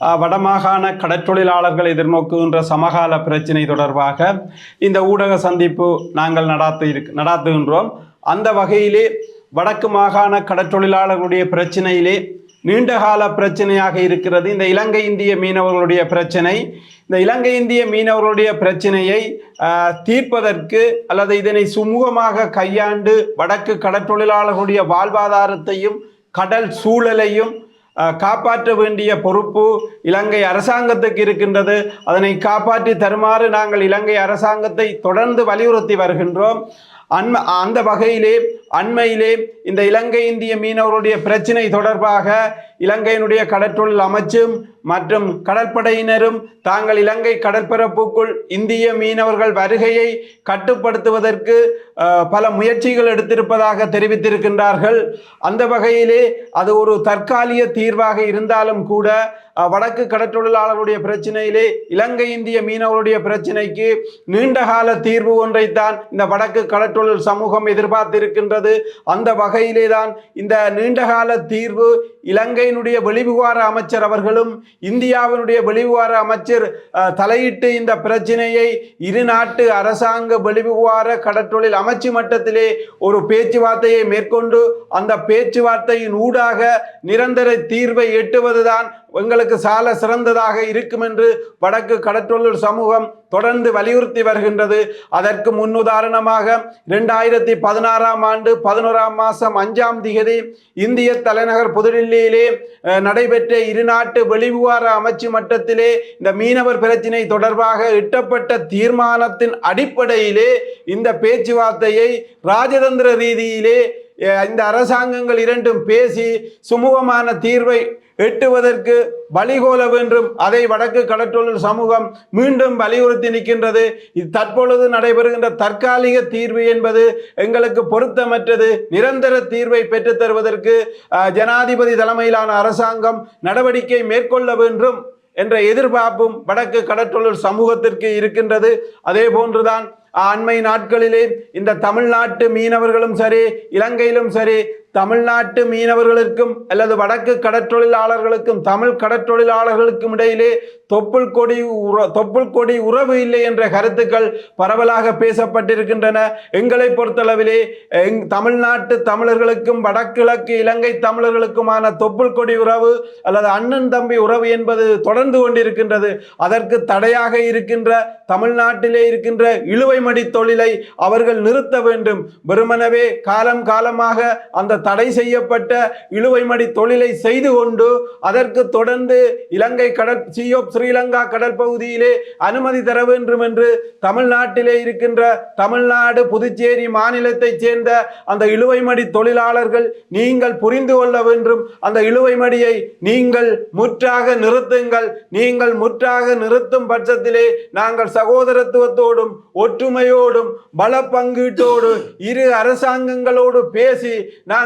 வடமாகாண கடற்றொழிலாளர்கள் எதிர்நோக்குகின்ற சமகால பிரச்சினை தொடர்பாக இந்த ஊடக சந்திப்பு நாங்கள் நடாத்து இரு நடாத்துகின்றோம். அந்த வகையிலே வடக்கு மாகாண கடற்றொழிலாளர்களுடைய பிரச்சினையிலே நீண்டகால பிரச்சனையாக இருக்கிறது. இந்த இலங்கை இந்திய மீனவர்களுடைய பிரச்சனை இந்த இலங்கை இந்திய மீனவர்களுடைய பிரச்சனையை தீர்ப்பதற்கு அல்லது இதனை சுமூகமாக கையாண்டு வடக்கு கடற்றொழிலாளர்களுடைய வாழ்வாதாரத்தையும் கடல் சூழலையும் காப்பாற்ற வேண்டிய பொறுப்பு இலங்கை அரசாங்கத்துக்கு இருக்கின்றது. அதனை காப்பாற்றி தருமாறு நாங்கள் இலங்கை அரசாங்கத்தை தொடர்ந்து வலியுறுத்தி வருகின்றோம். அண்ம அந்த வகையிலே அண்மையிலே இந்த இலங்கை இந்திய மீனவருடைய பிரச்சினை தொடர்பாக இலங்கையினுடைய கடற்றொழில் அமைச்சும் மற்றும் கடற்படையினரும் தாங்கள் இலங்கை கடற்பரப்புக்குள் இந்திய மீனவர்கள் வருகையை கட்டுப்படுத்துவதற்கு பல முயற்சிகள் எடுத்திருப்பதாக தெரிவித்திருக்கின்றார்கள். அந்த வகையிலே அது ஒரு தற்காலிக தீர்வாக இருந்தாலும் கூட வடக்கு கடற்றொழிலாளர்களுடைய பிரச்சனையிலே இலங்கை இந்திய மீனவருடைய பிரச்சனைக்கு நீண்டகால தீர்வு ஒன்றைத்தான் இந்த வடக்கு கடற்றொழில் சமூகம் எதிர்பார்த்திருக்கின்றது. அந்த வகையிலே தான் இந்த நீண்டகால தீர்வு இலங்கையினுடைய வெளிவிவகார அமைச்சர் அவர்களும் இந்தியாவினுடைய வெளிவிவகார அமைச்சர் தலையிட்டு இந்த பிரச்சனையை இரு நாட்டு அரசாங்க வெளிவிவகார கடற்றொழில் அமைச்சு மட்டத்திலே ஒரு பேச்சுவார்த்தையை மேற்கொண்டு அந்த பேச்சுவார்த்தையின் ஊடாக நிரந்தர தீர்வை எட்டுவதுதான் எங்களுக்கு சால சிறந்ததாக இருக்கும் என்று வடக்கு கடற்றொழில் சமூகம் தொடர்ந்து வலியுறுத்தி வருகின்றது. அதற்கு முன்னுதாரணமாக இரண்டாயிரத்தி பதினாறாம் ஆண்டு பதினோராம் மாதம் அஞ்சாம் திகதி இந்திய தலைநகர் புதுடில்லியிலே நடைபெற்ற இருநாட்டு வெளிவிவகார அமைச்சு மட்டத்திலே இந்த மீனவர் பிரச்சினை தொடர்பாக இட்டப்பட்ட தீர்மானத்தின் அடிப்படையிலே இந்த பேச்சுவார்த்தையை ராஜதந்திர ரீதியிலே இந்த அரசாங்கங்கள் இரண்டும் பேசி சுமூகமான தீர்வை எட்டுவதற்கு வழிகோல வேண்டும் அதை வடக்கு கடற்றொழில் சமூகம் மீண்டும் வலியுறுத்தி நிற்கின்றது. இது தற்பொழுது நடைபெறுகின்ற தற்காலிக தீர்வு என்பது எங்களுக்கு பொருத்தமற்றது. நிரந்தர தீர்வை பெற்றுத் தருவதற்கு ஜனாதிபதி தலைமையிலான அரசாங்கம் நடவடிக்கை மேற்கொள்ள வேண்டும் என்ற எதிர்பார்ப்பும் வடக்கு கடற்றொழில் சமூகத்திற்கு இருக்கின்றது. அதே போன்றுதான் அண்மை நாட்களிலே இந்த தமிழ்நாட்டு மீனவர்களும் சரி இலங்கையிலும் சரி தமிழ்நாட்டு மீனவர்களுக்கும் அல்லது வடக்கு கடற்றொழிலாளர்களுக்கும் தமிழ் கடற்றொழிலாளர்களுக்கும் இடையிலே தொப்புள் கொடி உற தொப்புள் கொடி உறவு இல்லை என்ற கருத்துக்கள் பரவலாக பேசப்பட்டிருக்கின்றன. எங்களை பொறுத்தளவிலே எங் தமிழ்நாட்டு தமிழர்களுக்கும் வடகிழக்கு இலங்கை தமிழர்களுக்குமான தொப்புள் கொடி உறவு அல்லது அண்ணன் தம்பி உறவு என்பது தொடர்ந்து கொண்டிருக்கின்றது. அதற்கு தடையாக இருக்கின்ற தமிழ்நாட்டிலே இருக்கின்ற இழுவைமடி தொழிலை அவர்கள் நிறுத்த வேண்டும். வெறுமனவே காலம் காலமாக அந்த தடை செய்யப்பட்ட இழுவைமடி தொழிலை செய்து கொண்டு அதற்கு தொடர்ந்து இலங்கை கடல் சியோப் ஸ்ரீலங்கா கடல் பகுதியிலே அனுமதி தர வேண்டும் என்று தமிழ்நாட்டிலே இருக்கின்ற தமிழ்நாடு புதுச்சேரி மாநிலத்தைச் சேர்ந்த அந்த இழுவைமடி தொழிலாளர்கள் நீங்கள் புரிந்து கொள்ள வேண்டும். அந்த இழுவைமடியை நீங்கள் முற்றாக நிறுத்துங்கள். நீங்கள் முற்றாக நிறுத்தும் பட்சத்திலே நாங்கள் சகோதரத்துவத்தோடும் ஒற்றுமையோடும் பல பங்கீட்டோடு இரு அரசாங்கங்களோடு பேசி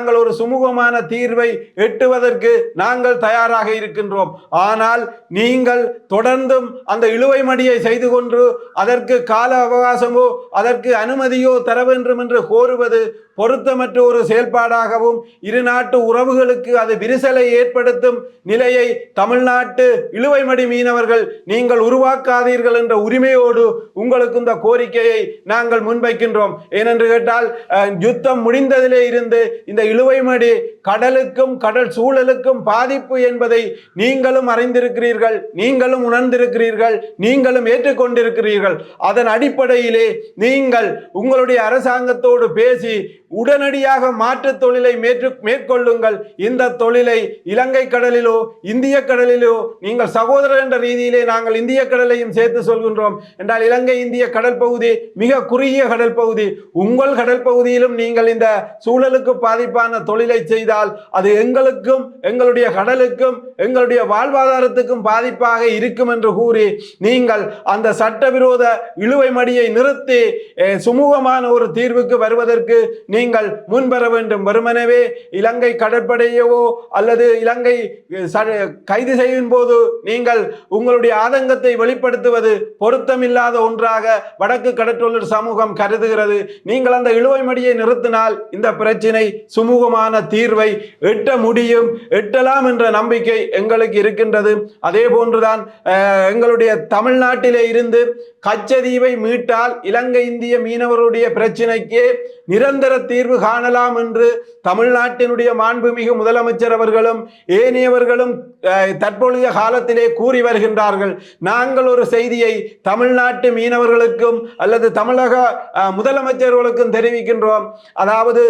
நாங்கள் ஒரு சுமூகமான தீர்வை எட்டுவதற்கு நாங்கள் தயாராக இருக்கின்றோம். ஆனால் நீங்கள் தொடர்ந்தும் அந்த இழுவை மடியை செய்து கொண்டு அதற்கு கால அவகாசமோ அதற்கு அனுமதியோ தர வேண்டும் என்று கோருவது பொருத்தமற்ற ஒரு செயல்பாடாகவும் இரு நாட்டு உறவுகளுக்கு அது விரிசலை ஏற்படுத்தும் நிலையை தமிழ்நாட்டு இழுவைமடி மீனவர்கள் நீங்கள் உருவாக்காதீர்கள் என்ற உரிமையோடு உங்களுக்கு இந்த கோரிக்கையை நாங்கள் முன்வைக்கின்றோம். ஏனென்று கேட்டால் யுத்தம் முடிந்ததிலே இருந்து இந்த இழுவைமடி கடலுக்கும் கடல் சூழலுக்கும் பாதிப்பு என்பதை நீங்களும் அறிந்திருக்கிறீர்கள் நீங்களும் உணர்ந்திருக்கிறீர்கள் நீங்களும் ஏற்றுக்கொண்டிருக்கிறீர்கள். அதன் அடிப்படையிலே நீங்கள் உங்களுடைய அரசாங்கத்தோடு பேசி உடனடியாக மாற்று தொழிலை மேற்று மேற்கொள்ளுங்கள். இந்த தொழிலை இலங்கை கடலிலோ இந்திய கடலிலோ நீங்கள் சகோதரர் என்ற ரீதியிலே நாங்கள் இந்திய கடலையும் சேர்த்து சொல்கின்றோம். என்றால் இலங்கை இந்திய கடல் பகுதி மிக குறுகிய கடல் பகுதி. உங்கள் கடல் பகுதியிலும் நீங்கள் இந்த சூழலுக்கு தொடர்பான தொழிலை செய்தால் அது எங்களுக்கும் எங்களுடைய கடலுக்கும் எங்களுடைய வாழ்வாதாரத்துக்கும் பாதிப்பாக இருக்கும் என்று கூறி நீங்கள் அந்த சட்டவிரோத இழுவை மடியை நிறுத்தி சுமூகமான ஒரு தீர்வுக்கு வருவதற்கு நீங்கள் முன்வர வேண்டும். வெறுமனவே இலங்கை கடற்படையவோ அல்லது இலங்கை கைது செய்யும் போது நீங்கள் உங்களுடைய ஆதங்கத்தை வெளிப்படுத்துவது பொருத்தமில்லாத ஒன்றாக வடக்கு கடற்றொழில் சமூகம் கருதுகிறது. நீங்கள் அந்த இழுவை மடியை நிறுத்தினால் இந்த பிரச்சினை சுமூக சுமூகமான தீர்வை எட்ட முடியும் எட்டலாம் என்ற நம்பிக்கை எங்களுக்கு இருக்கின்றது. அதே போன்றுதான் எங்களுடைய தமிழ்நாட்டிலே இருந்து கச்சதீவை மீட்டால் இலங்கை இந்திய மீனவருடைய பிரச்சினைக்கு நிரந்தர தீர்வு காணலாம் என்று தமிழ்நாட்டினுடைய மாண்புமிகு முதலமைச்சர் அவர்களும் ஏனையவர்களும் தற்பொழுதைய காலத்திலே கூறி வருகின்றார்கள். நாங்கள் ஒரு செய்தியை தமிழ்நாட்டு மீனவர்களுக்கும் அல்லது தமிழக முதலமைச்சர்களுக்கும் தெரிவிக்கின்றோம். அதாவது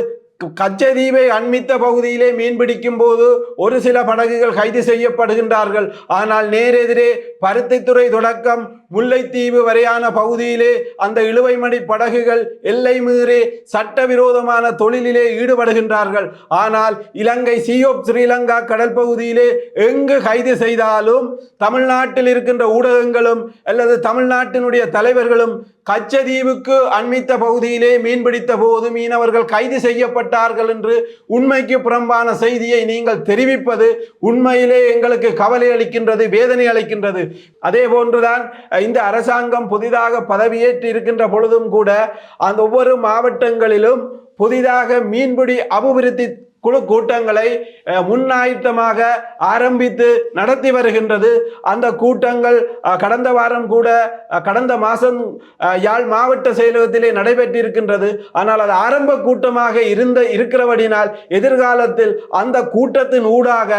கச்சதீவை அண்மித்த பகுதியிலே மீன்பிடிக்கும் போது ஒரு சில படகுகள் கைது செய்யப்படுகின்றார்கள். ஆனால் நேரெதிரே பருத்தித்துறை தொடக்கம் முல்லைத்தீவு வரையான பகுதியிலே அந்த இழுவைமடி படகுகள் எல்லை மீறி சட்டவிரோதமான தொழிலிலே ஈடுபடுகின்றார்கள். ஆனால் இலங்கை சியோப் ஸ்ரீலங்கா கடல் பகுதியிலே எங்கு கைது செய்தாலும் தமிழ்நாட்டில் இருக்கின்ற ஊடகங்களும் அல்லது தமிழ்நாட்டினுடைய தலைவர்களும் கச்சதீவுக்கு அண்மித்த பகுதியிலே மீன்பிடித்த போது மீனவர்கள் கைது செய்யப்பட்டார்கள் என்று உண்மைக்கு புறம்பான செய்தியை நீங்கள் தெரிவிப்பது உண்மையிலே எங்களுக்கு கவலை அளிக்கின்றது வேதனை அளிக்கின்றது. அதே போன்றுதான் இந்த அரசாங்கம் புதிதாக பதவியேற்று இருக்கின்ற பொழுதும் கூட அந்த ஒவ்வொரு மாவட்டங்களிலும் புதிதாக மீன்பிடி அபிவிருத்தி குழு கூட்டங்களை அஹ், முன்னாயத்தமாக ஆரம்பித்து நடத்தி வருகின்றது. அந்த கூட்டங்கள் கடந்த வாரம் கூட கடந்த மாதம் யாழ் மாவட்ட செயலகத்திலே நடைபெற்றிருக்கின்றது. ஆனால் அது ஆரம்ப கூட்டமாக இருந்த இருக்கிறபடினால் எதிர்காலத்தில் அந்த கூட்டத்தின் ஊடாக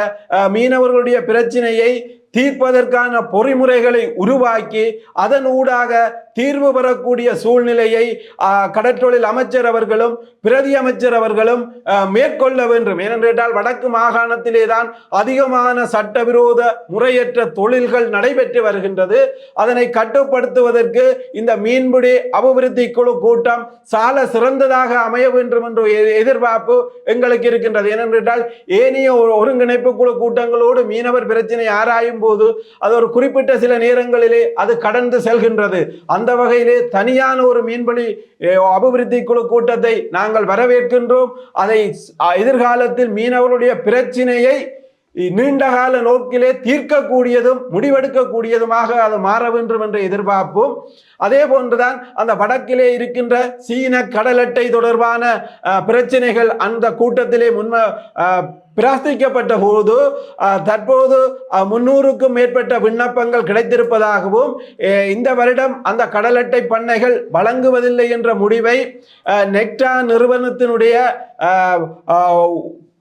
மீனவர்களுடைய பிரச்சினையை தீர்ப்பதற்கான பொறிமுறைகளை உருவாக்கி அதன் ஊடாக தீர்வு பெறக்கூடிய சூழ்நிலையை கடற்றொழில் அமைச்சர் அவர்களும் பிரதி அமைச்சர் அவர்களும் மேற்கொள்ள வேண்டும். ஏனென்றால் வடக்கு மாகாணத்திலே தான் அதிகமான சட்டவிரோத முறையற்ற தொழில்கள் நடைபெற்று வருகின்றது. அதனை கட்டுப்படுத்துவதற்கு இந்த மீன்பிடி அபிவிருத்தி குழு கூட்டம் சால சிறந்ததாக அமைய வேண்டும் என்ற எதிர்பார்ப்பு எங்களுக்கு இருக்கின்றது. ஏனென்றால் ஏனைய ஒருங்கிணைப்பு குழு கூட்டங்களோடு மீனவர் பிரச்சனை ஆராயும் போது அது ஒரு குறிப்பிட்ட சில நேரங்களிலே அது கடந்து செல்கின்றது. அந்த அந்த வகையிலே தனியான ஒரு மீன்பிடி அபிவிருத்தி குழு கூட்டத்தை நாங்கள் வரவேற்கின்றோம். அதை எதிர்காலத்தில் மீனவருடைய பிரச்சினையை நீண்டகால நோக்கிலே தீர்க்கக்கூடியதும் முடிவெடுக்கக்கூடியதுமாக அது மாற வேண்டும் என்று எதிர்பார்ப்போம். அதே போன்றுதான் அந்த வடக்கிலே இருக்கின்ற சீன கடல் அட்டை தொடர்பான பிரச்சனைகள் அந்த கூட்டத்திலே முன்ம பிரார்த்திக்கப்பட்ட போது தற்போது முன்னூறுக்கும் மேற்பட்ட விண்ணப்பங்கள் கிடைத்திருப்பதாகவும் இந்த வருடம் அந்த கடல் அட்டை பண்ணைகள் வழங்குவதில்லை என்ற முடிவை நெக்டா நிறுவனத்தினுடைய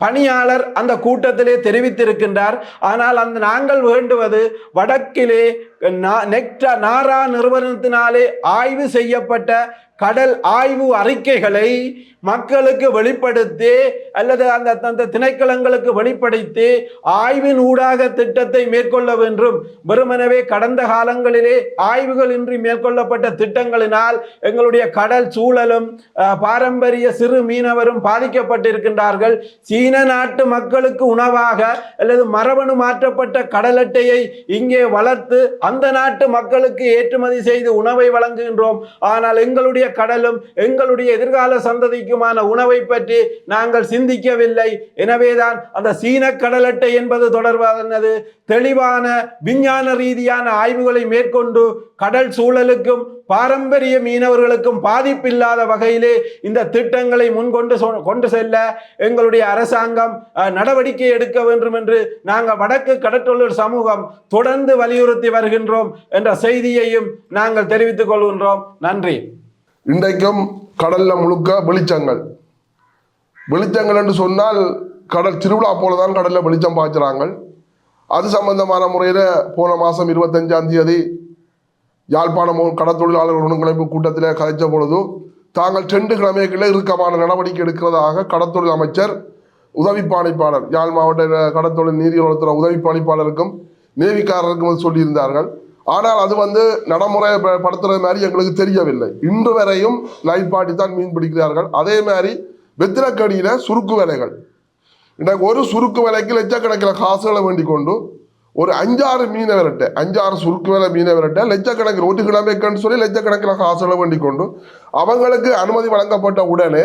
பணியாளர் அந்த கூட்டத்திலே தெரிவித்திருக்கின்றார். ஆனால் அந்த நாங்கள் வேண்டுவது வடக்கிலே நெக்டா நாரா நிறுவனத்தினாலே ஆய்வு செய்யப்பட்ட கடல் ஆய்வு அறிக்கைகளை மக்களுக்கு வெளிப்படுத்தி அல்லது அந்த அந்த திணைக்களங்களுக்கு வெளிப்படுத்தி ஆய்வின் ஊடாக திட்டத்தை மேற்கொள்ள வேண்டும். வெறுமனவே கடந்த காலங்களிலே ஆய்வுகள் இன்றி மேற்கொள்ளப்பட்ட திட்டங்களினால் எங்களுடைய கடல் சூழலும் பாரம்பரிய சிறு மீனவரும் பாதிக்கப்பட்டிருக்கின்றார்கள். சீன நாட்டு மக்களுக்கு உணவாக அல்லது மரபணு மாற்றப்பட்ட கடல் அட்டையை இங்கே வளர்த்து அந்த நாட்டு மக்களுக்கு ஏற்றுமதி செய்து உணவை வழங்குகின்றோம். ஆனால் எங்களுடைய கடலும் எங்களுடைய எதிர்கால சந்ததிக்குமான உணவை பற்றி நாங்கள் சிந்திக்கவில்லை. எனவேதான் அந்த சீன கடல் அட்டை என்பது தொடர்பானது. தெளிவான விஞ்ஞான ரீதியான ஆய்வுகளை மேற்கொண்டு கடல் சூழலுக்கும் பாரம்பரிய மீனவர்களுக்கும் பாதிப்பில்லாத வகையிலே இந்த திட்டங்களை முன்கொண்டு சொ- கொண்டு செல்ல எங்களுடைய அரசாங்கம் நடவடிக்கை எடுக்க வேண்டும் என்று நாங்கள் வடக்கு கடற்றொழில் சமூகம் தொடர்ந்து வலியுறுத்தி வருகின்றோம். என்ற செய்தியையும் நாங்கள் தெரிவித்துக் கொள்கின்றோம். நன்றி. இன்றைக்கும் கடல்ல முழுக்க வெளிச்சங்கள். வெளிச்சங்கள் என்று சொன்னால் கடல் திருவிழா போல தான் கடல்ல வெளிச்சம் பாய்ச்சுறாங்க. அது சம்பந்தமான முறையில் போன மாதம் இருபத்தஞ்சாம் தேதி யாழ்ப்பாணம் கடற்தொழிலாளர் ஒருங்கிணைப்பு கூட்டத்தில் கதைச்ச பொழுது தாங்கள் ரெண்டு கிழமைக்குள்ளே இறுக்கமான நடவடிக்கை எடுக்கிறதாக கடற்தொழில் அமைச்சர் உதவி பணிப்பாளர் யாழ் மாவட்ட கடற்தொழில் நீதிவளத்துறை உதவி பணிப்பாளருக்கும் நேவிக்காரருக்கு வந்து சொல்லியிருந்தார்கள். ஆனால் அது வந்து நடைமுறை ப- படுத்துறது மாதிரி எங்களுக்கு தெரியவில்லை. இன்று வரையும் லைட் பாட்டி தான் மீன் பிடிக்கிறார்கள். அதே மாதிரி வெத்திரக்கடியில் சுருக்கு வேலைகள். இன்றைக்கு ஒரு சுருக்கு விலைக்கு லட்சக்கணக்கில் காசுகளை வேண்டிக் கொண்டு ஒரு அஞ்சாறு மீனவர்கிட்ட அஞ்சாறு சுருக்கு வேலை மீனவர்கிட்ட லட்சக்கணக்கில் ஒரு கிழமைக்குன்னு சொல்லி லட்சக்கணக்கில் காசுகளை வேண்டிக் கொண்டு அவங்களுக்கு அனுமதி வழங்கப்பட்ட உடனே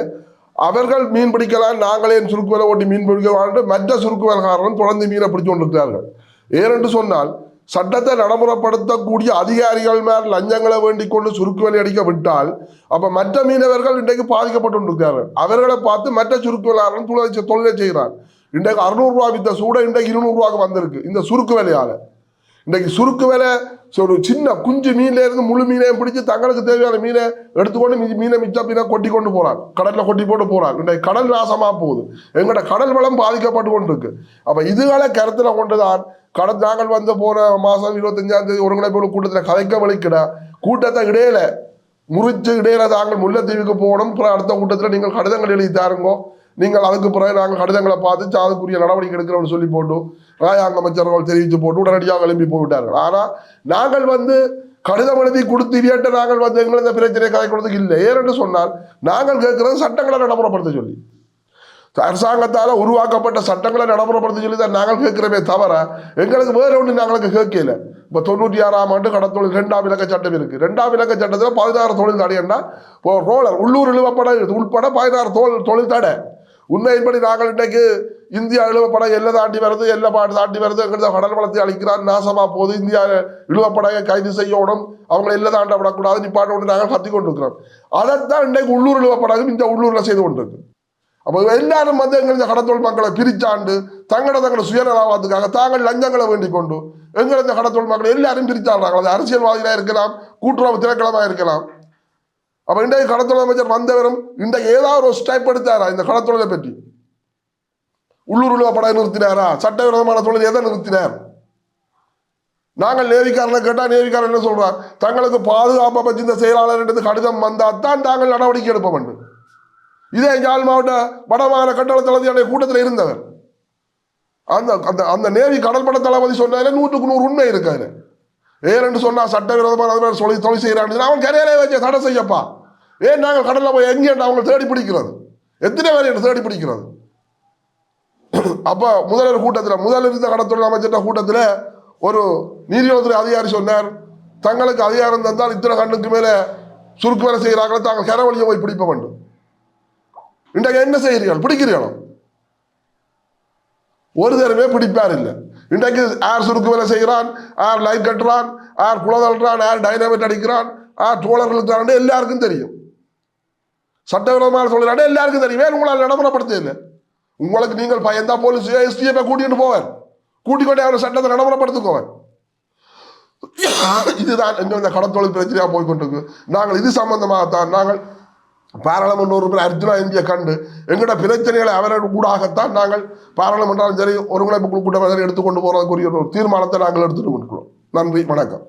அவர்கள் மீன் பிடிக்கலாம் நாங்களே சுருக்கு வேலை ஓட்டி மீன் பிடிக்க வாழ்ந்து மற்ற சுருக்கு வேலைக்காரர்கள் தொடர்ந்து மீனை பிடிச்சு கொண்டிருக்கிறார்கள். ஏனென்று சொன்னால் சட்டத்தை நடைமுறைப்படுத்தக்கூடிய அதிகாரிகள் மேல் லஞ்சங்களை வேண்டிக் கொண்டு சுருக்கு வலி அடிக்க விட்டால் அப்ப மற்ற மீனவர்கள் இன்றைக்கு பாதிக்கப்பட்டு கொண்டிருக்கிறார்கள் அவர்களை பார்த்து மற்ற சுருக்கு விளையாடுறன் தொழிலை தொழிலை செய்கிறார். இன்றைக்கு அறுநூறு ரூபா வித்த சூட இன்றைக்கு இருநூறு வந்திருக்கு இந்த சுருக்கு வேலையால. இன்றைக்கு சுருக்கு வேலை ஒரு சின்ன குஞ்சு மீன்ல இருந்து முழு மீனையும் பிடிச்சு தங்களுக்கு தேவையான மீனை எடுத்துக்கொண்டு மீ- மீனை மிச்ச மீனை கொட்டி கொண்டு போறான் கடல்ல கொட்டி போட்டு போறான் இன்றைக்கு கடல் நாசமா போகுது. எங்களோட கடல் வளம் பாதிக்கப்பட்டு கொண்டிருக்கு. அப்ப இதுகளை கருத்துல கொண்டுதான் கடந்த நாங்கள் வந்து போன மாதம் இருபத்தஞ்சாம் தேதி ஒருங்கிணைப்பு கூட்டத்தில் கதைக்க வலிக்கிட கூட்டத்தை இடையில முறிச்சு இடையில தாங்கள் முல்லைத்தீவுக்கு போகணும். அப்புறம் அடுத்த கூட்டத்தில் நீங்கள் கடிதங்கள் எழுதி தாருங்கோ. நீங்கள் அதுக்கு பிறகு நாங்கள் கடிதங்களை பார்த்து அதுக்குரிய நடவடிக்கை எடுக்கிறோம்னு சொல்லி போட்டு ராயாங்க அமைச்சர்கள் தெரிவித்து போட்டு உடனடியாக எழுப்பி போய்விட்டார்கள். ஆனால் நாங்கள் வந்து கடிதம் எழுதி கொடுத்து இவியட்ட நாங்கள் வந்து எங்களை இந்த பிரச்சனையை கதை கொடுத்ததுக்கு இல்லை. ஏன்னு சொன்னால் நாங்கள் கேட்கிறது சட்டங்களை நடைமுறைப்படுத்த சொல்லி. அரசாங்கத்தால் உருவாக்கப்பட்ட சட்டங்களை நடைமுறைப்படுத்த சொல்லி தான் நாங்கள் கேட்கிறோமே தவிர எங்களுக்கு வேற ஒன்று நாங்களுக்கு கேட்கல. இப்போ தொண்ணூற்றி ஆறாம் ஆண்டு கடத்தொழில் ரெண்டாம் இலக்க சட்டம் இருக்குது ரெண்டாம் இலக்க சட்டத்தில் பதினாறு தொழில் தடைன்னா ரோலர் உள்ளூர் இழுவப்பட உள்பட பதினாறு தொழில் தொழில் தடை. உண்மையின்படி நாங்கள் இன்றைக்கு இந்தியா இழுவப்பட எல்லை தாண்டி வருது எல்லை பாட்டு தாண்டி வருது. எங்களுக்கு கடல் வளத்தை அழிக்கிறார் நாசமாக போகுது. இந்தியா இழுவப்படையை கைது செய்யணும். அவங்களை எல்லை தாண்ட விடக்கூடாது நிப்பாட்ட விட்டு நாங்கள் கத்தி கொண்டு இருக்கிறோம் அதைத்தான் இன்றைக்கு உள்ளூர் இழுவப்படாது இந்த உள்ளூரில் செய்து கொண்டிருக்கு. அப்போ எல்லாரும் வந்து எங்களுக்கு இந்த கடத்தொழில் மக்களை பிரிச்சாண்டு தங்களை தங்களை சுயநலவாதத்துக்காக தாங்கள் லஞ்சங்களை வேண்டிக் கொண்டு எங்களை இந்த கடத்தொழில் மக்களை எல்லாரும் பிரிச்சாடுறாங்க. அது அரசியல்வாதிகளாக இருக்கலாம் கூட்டுறவு திரைக்களமாக இருக்கலாம். அப்போ இன்றைக்கு கடத்தொழில் அமைச்சர் வந்தவரும் இன்றைக்கு ஏதாவது ஒரு ஸ்டெப் எடுத்தாரா இந்த கடத்தொழிலை பற்றி? உள்ளூர் உள்ள படை நிறுத்தினாரா? சட்டவிரோதமான தொழில் எதை நிறுத்தினார்? நாங்கள் நேவிக்காரனை கேட்டால் நேவிக்காரன் என்ன சொல்றார் தங்களுக்கு பாதுகாப்பை பற்றி இந்த செயலாளர் கடிதம் வந்தால் தான் தாங்கள் நடவடிக்கை எடுப்ப வேண்டும் இதே யாழ் மாவட்ட வடமாகாண கட்டள தளபதியுடைய கூட்டத்தில் இருந்தவர். அந்த அந்த அந்த நேவி கடற்பட தளபதி சொன்னாலே நூற்றுக்கு நூறு உண்மை இருக்காரு ஏன்னு சொன்னா சட்டவிரோதமாக அது மாதிரி சொல்லி தொழில் செய்யறான்னு அவன் கரையிலே வச்சு தடை செய்யப்பா. ஏன் நாங்கள் கடலில் போய் எங்கே அவங்க தேடி பிடிக்கிறது? எத்தனை பேர் என்ன தேடி பிடிக்கிறது? அப்போ முதல்வர் கூட்டத்தில் முதல் இருந்த கடத்தொழில் அமைச்சர் கூட்டத்தில் ஒரு நீதித்துறை அதிகாரி சொன்னார் தங்களுக்கு அதிகாரம் தந்தால் இத்தனை கண்ணுக்கு மேலே சுருக்கு வேலை செய்கிறாங்களோ தாங்கள் கரவழியை போய் பிடிப்ப வேண்டும். இன்றைக்கு என்ன செய்கிறீர்கள்? பிடிக்கிறீர்களோ? ஒரு தடவை பிடிப்பார் இல்லை. இன்றைக்கு யார் சுருக்கு வேலை செய்கிறான் யார் லைட் கட்டுறான் யார் குளதள்ளுறான் யார் டைனாமிட் அடிக்கிறான் யார் டோலர்கள் தரான் எல்லாருக்கும் தெரியும். சட்டவிரோதமான சொல்கிறான் எல்லாருக்கும் தெரியும். ஏன் உங்களால் நடைமுறைப்படுத்த இல்லை? உங்களுக்கு நீங்கள் பயந்தா போலீஸ் எஸ்டிஎஃப் கூட்டிகிட்டு போவார். கூட்டிக் கொண்டே அவரை சட்டத்தை நடைமுறைப்படுத்துக்கோவன் இதுதான் எங்கள் இந்த கடத்தொழில் பிரச்சனையாக போய்கொண்டிருக்கு நாங்கள் இது சம்பந்தமாகத்தான் நாங்கள் பாராளுமன்ற உறுப்பினர் அர்ஜுனா இந்திய கண்டு. எங்களோட பிரச்சனைகளை அவர்கள் கூடாகத்தான் நாங்கள் பாராளுமன்றம் சரி ஒருங்கிணைப்பு கூட்டம் எடுத்துக்கொண்டு போறதுக்குரிய ஒரு தீர்மானத்தை நாங்கள் எடுத்துட்டு கொண்டிருக்கிறோம் நன்றி வணக்கம்.